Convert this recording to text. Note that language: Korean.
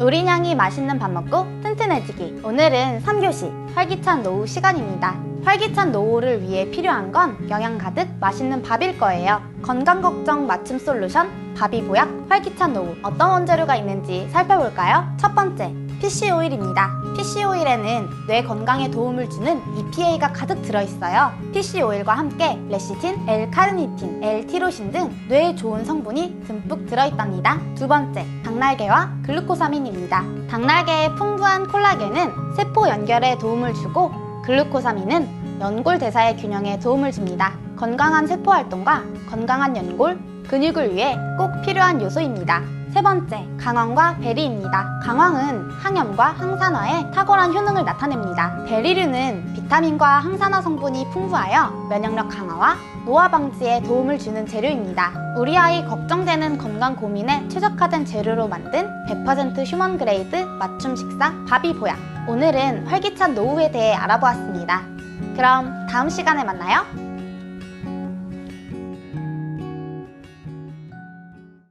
우리냥이 맛있는 밥 먹고 튼튼해지기. 오늘은 3교시 활기찬 노후 시간입니다. 활기찬 노후를 위해 필요한 건 영양 가득 맛있는 밥일 거예요. 건강 걱정 맞춤 솔루션 밥이 보약 활기찬 노후 어떤 원재료가 있는지 살펴볼까요? 첫 번째 PC 오일입니다. PC 오일에는 뇌 건강에 도움을 주는 EPA가 가득 들어있어요. PC 오일과 함께 레시틴, L-카르니틴, L-티로신 등 뇌에 좋은 성분이 듬뿍 들어있답니다. 두 번째, 닭날개와 글루코사민입니다. 닭날개의 풍부한 콜라겐은 세포 연결에 도움을 주고 글루코사민은 연골 대사의 균형에 도움을 줍니다. 건강한 세포 활동과 건강한 연골, 근육을 위해 꼭 필요한 요소입니다. 세 번째, 강황과 베리입니다. 강황은 항염과 항산화에 탁월한 효능을 나타냅니다. 베리류는 비타민과 항산화 성분이 풍부하여 면역력 강화와 노화 방지에 도움을 주는 재료입니다. 우리 아이 걱정되는 건강 고민에 최적화된 재료로 만든 100% 휴먼 그레이드 맞춤 식사 밥이 보약. 오늘은 활기찬 노후에 대해 알아보았습니다. 그럼 다음 시간에 만나요.